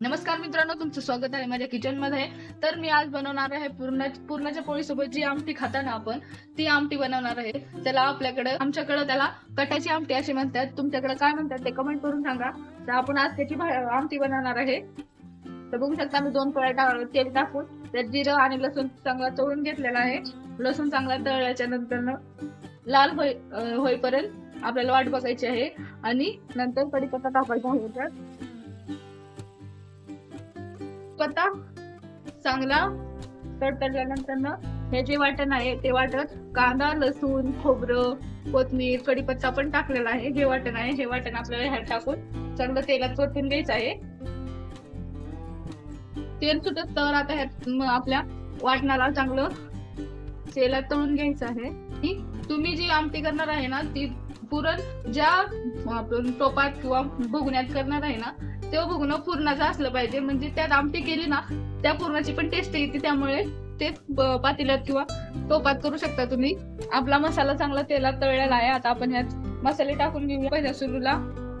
नमस्कार मित्रांनो तुमचं स्वागत आहे माझ्या किचनमध्ये. तर मी आज बनवणार आहे पूर्ण पूर्णाच्या पोळीसोबत जी आमटी खाता ना आपण ती आमटी बनवणार आहे. त्याला आपल्याकडे आमच्याकडे त्याला कटाची आमटी अशी म्हणतात. तुमच्याकडे काय म्हणतात ते कमेंट करून सांगा. तर आपण आज त्याची आमटी बनवणार आहे. तर बघू शकता मी दोन पोळ्या तेल टाकून त्यात जिरं आणि लसूण चांगला तळून घेतलेला आहे. लसूण चांगला तळल्याच्या नंतर लाल होईपर्यंत आपल्याला वाट बघायची आहे. आणि नंतर कढीपत्ता टाकायचा आहे त्यात. पत्ता चांगला तडतडल्यानंतर हे जे वाटण आहे ते वाटण कांदा लसूण खोबरं कोथमीर कढीपत्ता पण टाकलेला आहे. जे वाटण आहे हे वाटण आपल्याला ह्यात टाकून चांगलं तेलात परतून घ्यायचं आहे. तेल सुटत तर आता ह्यात आपल्या वाटणाला चांगलं तेलात तळून घ्यायचं आहे. तुम्ही जी आमटी करणार आहे ना ती पुरण ज्या आपण टोपात किंवा भुगण्यात करणार आहे ना ते भुगणं पूर्णाचं असलं पाहिजे. म्हणजे त्यात आमटी केली ना त्या पूर्णाची पण टेस्ट येते. त्यामुळे ते पातेल्यात किंवा टोपात करू शकता तुम्ही. आपला मसाला चांगला तेलात तळलेला आहे. आता आपण ह्यात मसाले टाकून घेऊया. पहिल्या सुरूला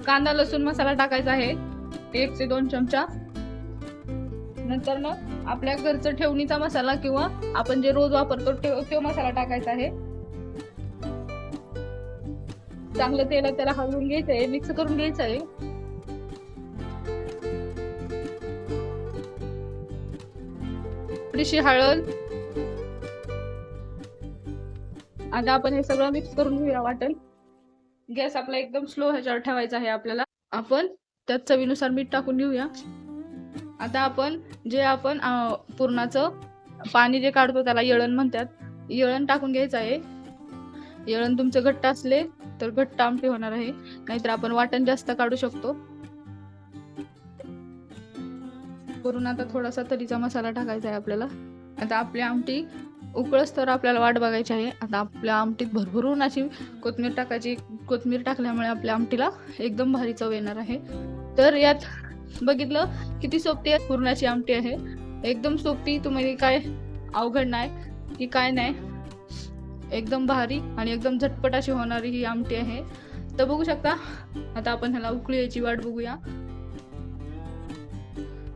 कांदा लसूण मसाला टाकायचा आहे. एक ते दोन चमचा. नंतर ना आपल्या घरचं ठेवणीचा मसाला किंवा आपण जे रोज वापरतो तो मसाला टाकायचा आहे. चांगलं तेल त्याला हलवून घ्यायचं आहे मिक्स करून घ्यायचं आहे थोडीशी हळद. आता आपण हे सगळं मिक्स करून घेऊया वाटेल गॅस आपला एकदम स्लो ह्याच्यावर ठेवायचा आहे आपल्याला. आपण त्यात चवीनुसार मीठ टाकून घेऊया. आता आपण जे आपण पुरणाचं पाणी जे काढतो त्याला येळण म्हणतात. येळण टाकून घ्यायचं आहे. येळण तुमचं घट्ट असले तर घट्ट आमटी होणार आहे. नाहीतर आपण वाटण जास्त काढू शकतो. करून आता थोडासा तरीचा मसाला टाकायचा आहे आपल्याला. आता आपली आमटी उकळस तर आपल्याला वाट बघायची आहे. आता आपल्या आमटीत भरभरून अशी कोथमीर टाकायची. कोथमीर टाकल्यामुळे आपल्या आमटीला एकदम भारी चव येणार आहे. तर यात बघितलं किती सोपी आहे पुरणाची आमटी आहे. एकदम सोपी. तुम्ही काय अवघड नाही की काय नाही. एकदम भारी आणि एकदम झटपट अशी होणारी ही आमटी आहे. तर बघू शकता आता आपण ह्याला उकळी यायची वाट बघूया.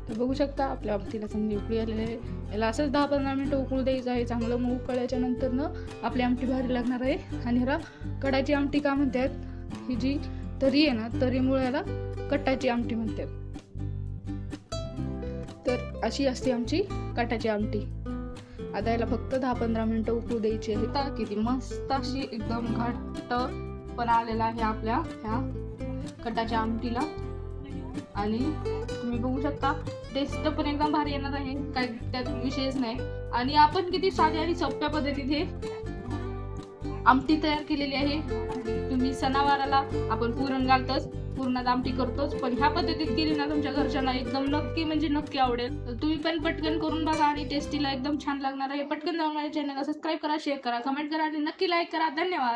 तर बघू शकता आपल्या आमटीला चांगली उकळी आलेली आहे. याला असंच दहा पंधरा मिनटं उकळू द्यायचं आहे. चांगलं मग उकळल्याच्या नंतर आपली आमटी भारी लागणार आहे. आणि ह्याला कडाची आमटी का म्हणतात? ही जी तरी आहे ना तरीमुळे याला कट्टाची आमटी म्हणतात. तर अशी असते आमची कटाची आमटी. आता याला फक्त दहा पंधरा मिनिटं उकळू द्यायची आहे तर किती मस्त अशी एकदम घट्ट पण आलेला आहे आपल्या ह्या कटाच्या आमटीला. आणि तुम्ही बघू शकता टेस्ट पण एकदम भारी येणार आहे. काय त्यात विषयच नाही. आणि आपण किती साध्या आणि सोप्या पद्धतीत हे आमटी तयार केलेली आहे. तुम्ही सणावाराला आपण पुरण घालतोच. पूर्ण आमटी करतोच पण ह्या पद्धतीत केली ना तुमच्या घरच्यांना एकदम नक्की म्हणजे नक्की आवडेल. तर तुम्ही पण पटकन करून बघा आणि टेस्टीला एकदम छान लागणार आहे. पटकन जाऊन माझ्या चॅनलला सबस्क्राईब करा शेअर करा कमेंट करा आणि नक्की लाईक करा. धन्यवाद.